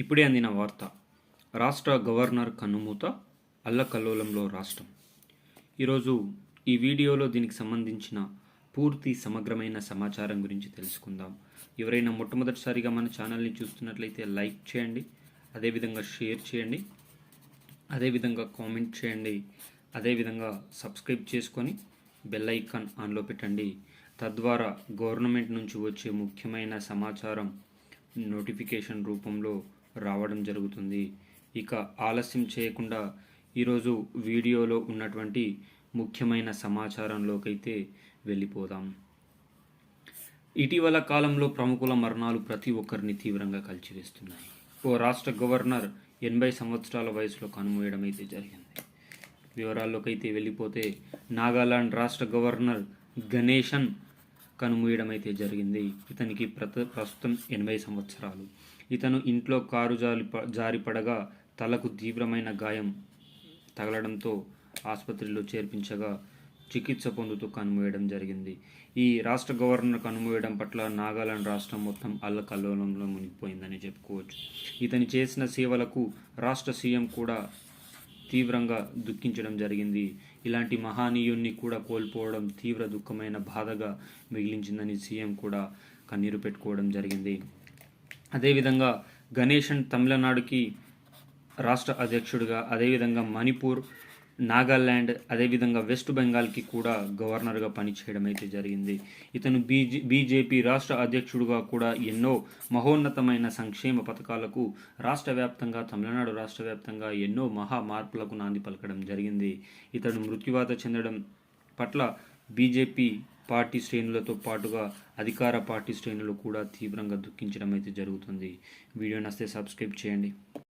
ఇప్పుడే అందిన వార్త. రాష్ట్ర గవర్నర్ కన్నుమూత అల్లకల్లోలంలో రాష్ట్రం. ఈరోజు ఈ వీడియోలో దీనికి సంబంధించిన పూర్తి సమగ్రమైన సమాచారం గురించి తెలుసుకుందాం. ఎవరైనా మొట్టమొదటిసారిగా మన ఛానల్ని చూస్తున్నట్లయితే లైక్ చేయండి అదేవిధంగా షేర్ చేయండి అదేవిధంగా కామెంట్ చేయండి అదేవిధంగా సబ్స్క్రైబ్ చేసుకొని బెల్ ఐకాన్ ఆన్లో పెట్టండి. తద్వారా గవర్నమెంట్ నుంచి వచ్చే ముఖ్యమైన సమాచారం నోటిఫికేషన్ రూపంలో రావడం జరుగుతుంది. ఇక ఆలస్యం చేయకుండా ఈరోజు వీడియోలో ఉన్నటువంటి ముఖ్యమైన సమాచారంలోకైతే వెళ్ళిపోదాం. ఇటీవల కాలంలో ప్రముఖుల మరణాలు ప్రతి ఒక్కరిని తీవ్రంగా కలిచివేస్తున్నాయి. ఓ రాష్ట్ర గవర్నర్ ఎనభై సంవత్సరాల వయసులో కనుమూయడం అయితే జరిగింది. వివరాల్లోకైతే వెళ్ళిపోతే నాగాలాండ్ రాష్ట్ర గవర్నర్ గణేషన్ కనుమూయడమైతే జరిగింది. ఇతనికి ప్రత ప్రస్తుతం ఎనభై సంవత్సరాలు. ఇతను ఇంట్లో కారు జారి జారిపడగా తలకు తీవ్రమైన గాయం తగలడంతో ఆసుపత్రిలో చేర్పించగా చికిత్స పొందుతూ కనుమూయడం జరిగింది. ఈ రాష్ట్ర గవర్నర్ కనుమూయడం పట్ల నాగాలాండ్ రాష్ట్రం మొత్తం అల్లకల్లోలంలో మునిగిపోయిందని చెప్పుకోవచ్చు. ఇతని చేసిన సేవలకు రాష్ట్ర సీఎం కూడా తీవ్రంగా దుఃఖించడం జరిగింది. ఇలాంటి మహానీయుణ్ణి కూడా కోల్పోవడం తీవ్ర దుఃఖమైన బాధగా మిగిలించిందని సీఎం కూడా కన్నీరు పెట్టుకోవడం జరిగింది. అదేవిధంగా గణేషన్ తమిళనాడుకి రాష్ట్ర అధ్యక్షుడిగా అదేవిధంగా మణిపూర్ నాగాల్యాండ్ అదేవిధంగా వెస్ట్ బెంగాల్కి కూడా గవర్నర్గా పనిచేయడం అయితే జరిగింది. ఇతను బీజే బీజేపీ రాష్ట్ర అధ్యక్షుడుగా కూడా ఎన్నో మహోన్నతమైన సంక్షేమ పథకాలకు రాష్ట్ర వ్యాప్తంగా తమిళనాడు రాష్ట్ర వ్యాప్తంగా ఎన్నో మహా మార్పులకు నాంది పలకడం జరిగింది. ఇతడు మృత్యువాత చెందడం పట్ల బీజేపీ పార్టీ శ్రేణులతో పాటుగా అధికార పార్టీ శ్రేణులు కూడా తీవ్రంగా దుఃఖించడం అయితే జరుగుతుంది. వీడియో నస్తే సబ్స్క్రైబ్ చేయండి.